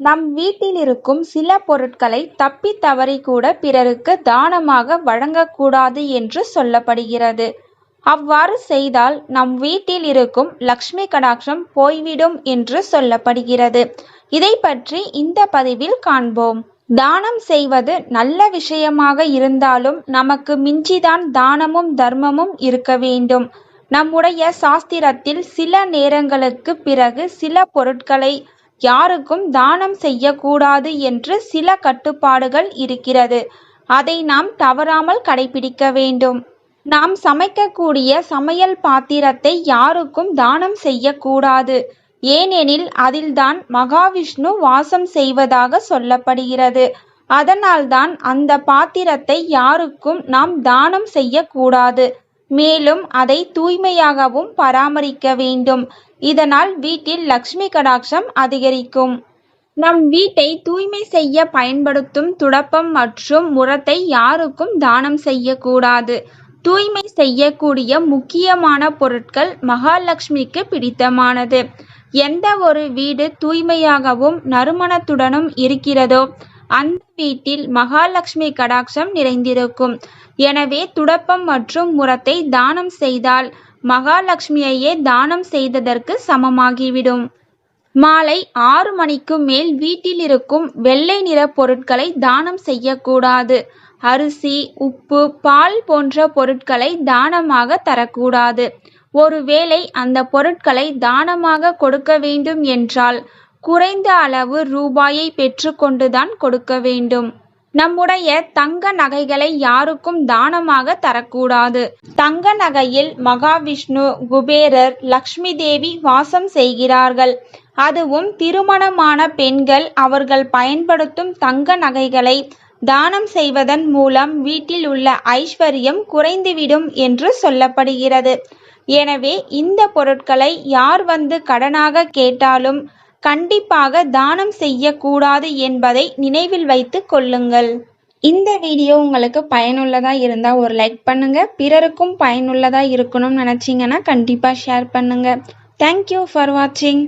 நம் வீட்டில் இருக்கும் சில பொருட்களை தப்பித் தவறி கூட பிறருக்கு தானமாக வழங்கக்கூடாது என்று சொல்லப்படுகிறது. அவ்வாறு செய்தால் நம் வீட்டில் இருக்கும் லக்ஷ்மி கடாட்சம் போய்விடும் என்று சொல்லப்படுகிறது. இதை பற்றி இந்த பதிவில் காண்போம். தானம் செய்வது நல்ல விஷயமாக இருந்தாலும் நமக்கு மிஞ்சிதான் தானமும் தர்மமும் இருக்க வேண்டும். நம்முடைய சாஸ்திரத்தில் சில நேரங்களுக்குப் பிறகு சில பொருட்களை யாருக்கும் தானம் செய்யக்கூடாது என்று சில கட்டுப்பாடுகள் இருக்கிறது. அதை நாம் தவறாமல் கடைப்பிடிக்க வேண்டும். நாம் சமைக்கக்கூடிய சமையல் பாத்திரத்தை யாருக்கும் தானம் செய்யக்கூடாது. ஏனெனில் அதில்தான் மகாவிஷ்ணு வாசம் செய்வதாக சொல்லப்படுகிறது. அதனால்தான் அந்த பாத்திரத்தை யாருக்கும் நாம் தானம் செய்யக்கூடாது. மேலும் அதை தூய்மையாகவும் பராமரிக்க வேண்டும். இதனால் வீட்டில் லக்ஷ்மி கடாட்சம் அதிகரிக்கும். நம் வீட்டை தூய்மை செய்ய பயன்படுத்தும் துடப்பம் மற்றும் முரத்தை யாருக்கும் தானம் செய்யக்கூடாது. தூய்மை செய்யக்கூடிய முக்கியமான பொருட்கள் மகாலட்சுமிக்கு பிடித்தமானது. எந்த ஒரு வீடு தூய்மையாகவும் நறுமணத்துடனும் இருக்கிறதோ அந்த வீட்டில் மகாலட்சுமி கடாட்சம் நிறைந்திருக்கும். எனவே துடப்பம் மற்றும் முறத்தை தானம் செய்தால் மகாலட்சுமியையே தானம் செய்ததற்கு சமமாகிவிடும். மாலை ஆறு மணிக்கு மேல் வீட்டில் இருக்கும் வெள்ளை நிற பொருட்களை தானம் செய்யக்கூடாது. அரிசி, உப்பு, பால் போன்ற பொருட்களை தானமாக தரக்கூடாது. ஒருவேளை அந்த பொருட்களை தானமாக கொடுக்க வேண்டும் என்றால் குறைந்த அளவு ரூபாயை பெற்றுக்கொண்டுதான் கொடுக்க வேண்டும். நம்முடைய தங்க நகைகளை யாருக்கும் தானமாக தரக்கூடாது. தங்க நகையில் மகாவிஷ்ணு, குபேரர், லக்ஷ்மி தேவி வாசம் செய்கிறார்கள். அதுவும் திருமணமான பெண்கள் அவர்கள் பயன்படுத்தும் தங்க நகைகளை தானம் செய்வதன் மூலம் வீட்டில் உள்ள ஐஸ்வர்யம் குறைந்துவிடும் என்று சொல்லப்படுகிறது. எனவே இந்த பொருட்களை யார் வந்து கடனாக கேட்டாலும் கண்டிப்பாக தானம் செய்யக்கூடாது என்பதை நினைவில் வைத்து கொள்ளுங்கள். இந்த வீடியோ உங்களுக்கு பயனுள்ளதா இருந்தா ஒரு லைக் பண்ணுங்க. பிறருக்கும் பயனுள்ளதா இருக்கணும்னு நினைச்சீங்கன்னா கண்டிப்பா ஷேர் பண்ணுங்க. தேங்க் யூ ஃபார் வாட்சிங்.